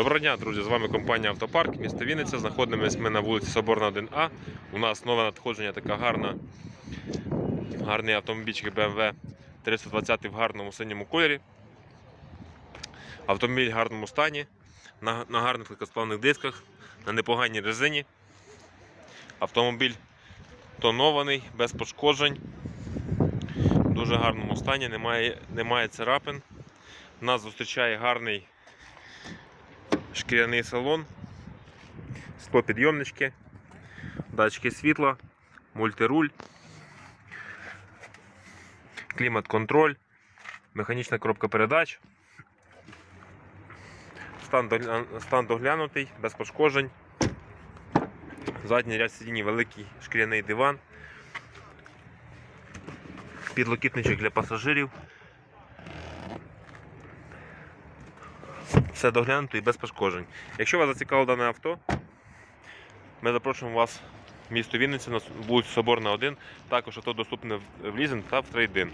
Доброго дня, друзі! З вами компанія Автопарк, місто Вінниця. Знаходимось ми на вулиці Соборна 1А. У нас нове надходження, така гарна, гарний автомобільчик BMW 320 в гарному синьому кольорі. Автомобіль в гарному стані, на, на гарних легкосплавних дисках, на непоганій резині. Автомобіль тонований, без пошкоджень, в дуже гарному стані, немає, немає царапин. Нас зустрічає гарний шкіряний салон, склопідйомнички, датчики світла, мультируль, клімат-контроль, механічна коробка передач. Стан, доглянутий, без пошкоджень. Задній ряд сидінь великий шкіряний диван. Підлокітничок для пасажирів. Все доглянуто і без пошкоджень. Якщо вас зацікавило дане авто, ми запрошуємо вас в місто Вінниця на вулицю Соборна 1. Також авто доступне в- лізинг та в трейдин.